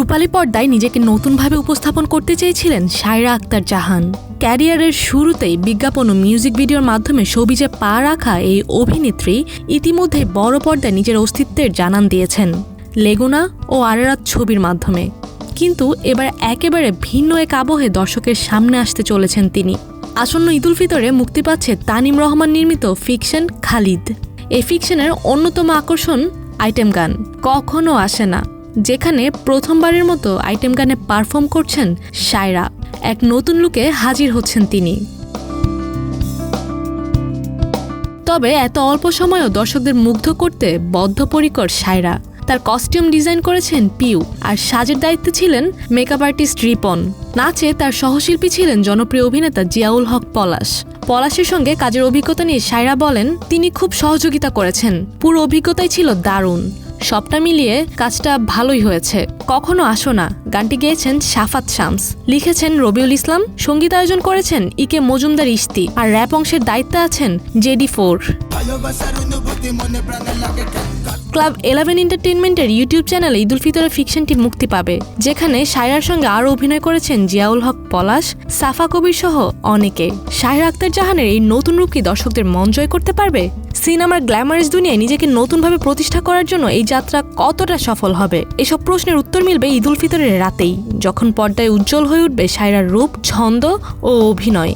রূপালী পর্দায় নিজেকে নতুনভাবে উপস্থাপন করতে চেয়েছিলেন সায়রা আক্তার জাহান। ক্যারিয়ারের শুরুতেই বিজ্ঞাপন ও মিউজিক ভিডিওর মাধ্যমে সবিজে পা রাখা এই অভিনেত্রী ইতিমধ্যে বড় পর্দায় নিজের অস্তিত্বের জানান দিয়েছেন লেগুনা ও আরেরাত ছবির মাধ্যমে। কিন্তু এবার একেবারে ভিন্ন এক আবহে দর্শকের সামনে আসতে চলেছেন তিনি। আসন্ন ঈদুল ফিতরে মুক্তি পাচ্ছে তানিম রহমান নির্মিত ফিকশন খালিদ। এই ফিকশনের অন্যতম আকর্ষণ আইটেম গান, কখনো আসে না। যেখানে প্রথমবারের মতো আইটেম গানে পারফর্ম করছেন সায়রা। এক নতুন লুকে হাজির হচ্ছেন তিনি। তবে এত অল্প সময়ও দর্শকদের মুগ্ধ করতে বদ্ধপরিকর সায়রা। তার কস্টিউম ডিজাইন করেছেন পিউ আর সাজের দায়িত্বে ছিলেন মেকআপ আর্টিস্ট রিপন। নাচে তার সহশিল্পী ছিলেন জনপ্রিয় অভিনেতা জিয়াউল হক পলাশ। পলাশের সঙ্গে কাজের অভিজ্ঞতা নিয়ে সায়রা বলেন, তিনি খুব সহযোগিতা করেছেন। পুরো অভিজ্ঞতাই ছিল দারুণ। সবটা মিলিয়ে কাজটা ভালোই হয়েছে। কখনো আসো না। গানটি গেয়েছেন সাফাত শামস। লিখেছেন রবিউল ইসলাম। সংগীত আয়োজন করেছেন ইকে মজুমদার ইস্তি আর র্যাপ অংশের দায়িত্বে আছেন জেডি ফোর। ক্লাব এলেভেন এন্টারটেনমেন্টের ইউটিউব চ্যানেলে ঈদুল ফিতরের ফিকশনটি মুক্তি পাবে, যেখানে সায়রার সঙ্গে আরও অভিনয় করেছেন জিয়াউল হক পলাশ, সাফা কবির সহ অনেকে। শাহের আক্তার জাহানের এই নতুন রূপ কি দর্শকদের মন জয় করতে পারবে? সিনেমার গ্ল্যামারাস দুনিয়ায় নিজেকে নতুনভাবে প্রতিষ্ঠা করার জন্য এই যাত্রা কতটা সফল হবে? এসব প্রশ্নের উত্তর মিলবে ঈদ উল ফিতরের রাতেই, যখন পর্দায় উজ্জ্বল হয়ে উঠবে সায়রার রূপ, ছন্দ ও অভিনয়।